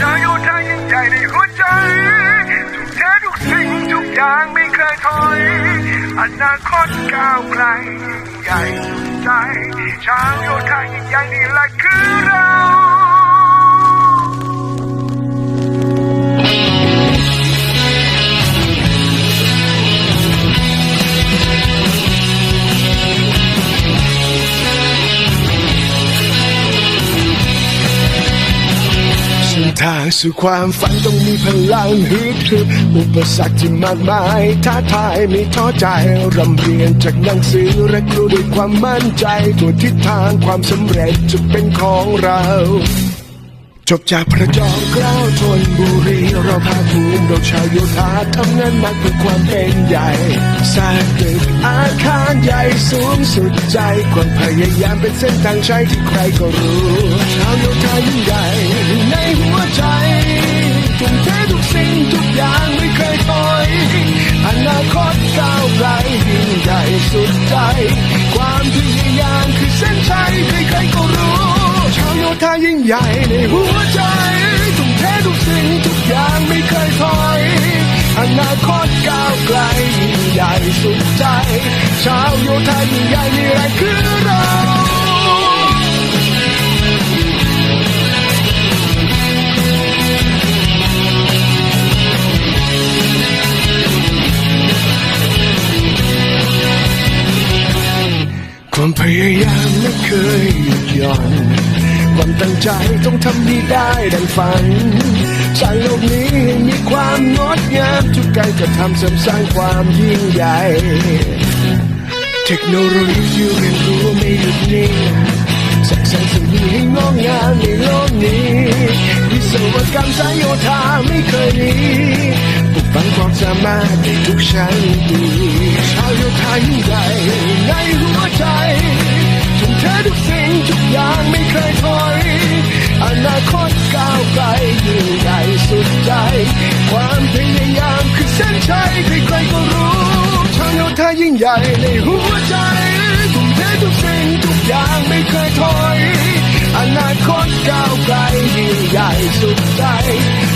ชาวโยธายิ่งใหญ่ในหัวใจทุกแท้ทุกสิ่งทุกอย่างไม่เคยถอยอนาคตก้าวไกลยิ่งใหญ่ใจชาวโยธายิ่งใหญ่นี่แหละคือเรา ทางสู่ความฝันต้องมีพลังฮึดฮึดอุปสรรคที่มากมายท้าทายไม่ท้อใจรำเรียนจากหนังสือและครูด้วยความมั่นใจตัวทิศทางความสำเร็จจะเป็นของเรา จบจากพระจอมเกล้าธนบุรีเราภาคภูมิเราชาวโยธาทำงานหนักเพื่อความเป็นใหญ่สร้างตึกอาคารใหญ่สูงสุดใจความพยายามเป็นเส้นทางใช้ที่ใครก็รู้ชาวโยธายิ่งใหญ่ในหัวใจทุ่มเททุกสิ่งทุกอย่างไม่เคยถอยอนาคตก้าวไกลยิ่งใหญ่สุดใจ ความพยายามคือเส้นชัยใครๆก็รู้าวโยธายิ่งใหญ่ในหัวใจทุ่มเททุกสิ่งทุกอย่างไม่เคยถอยอนาคตก้าวไกลยิ่งใหญ่สุดใจ ชาวโยธายิ่งใหญ่นี่แหละคือเราความพยายามไม่เคยหยุดหย่อน ความตั้งใจต้องทำให้ได้ดังฝันสร้างโลกนี้ให้มีความงดงามทุกการกระทำเสริมสร้างความยิ่งใหญ่เทคโนโลยีเรียนรู้ไม่หยุดนิ่งสร้างสรรค์สิ่งดีให้งอกงามในโลกนี้วิศวกรรมสายโยธาไม่เคยหนีปลุกฝังความสามารถในทุกชั้นดีชาวโยธายิ่งใหญ่ในหัวใจ คตก้าวไกลยิ่งใหญ่สุดใจ ความพยายามคือเส้นชัยใครๆก็รู้ชาวโยธายิ่งใหญ่ในหัวใจทุ่มเททุกสิ่งทุกอย่างไม่เคยถอยอนาคตก้าวไกลยิ่งใหญ่สุดใจ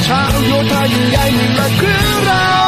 ชาวโยธายิ่งใหญ่นี่แหละคือเรา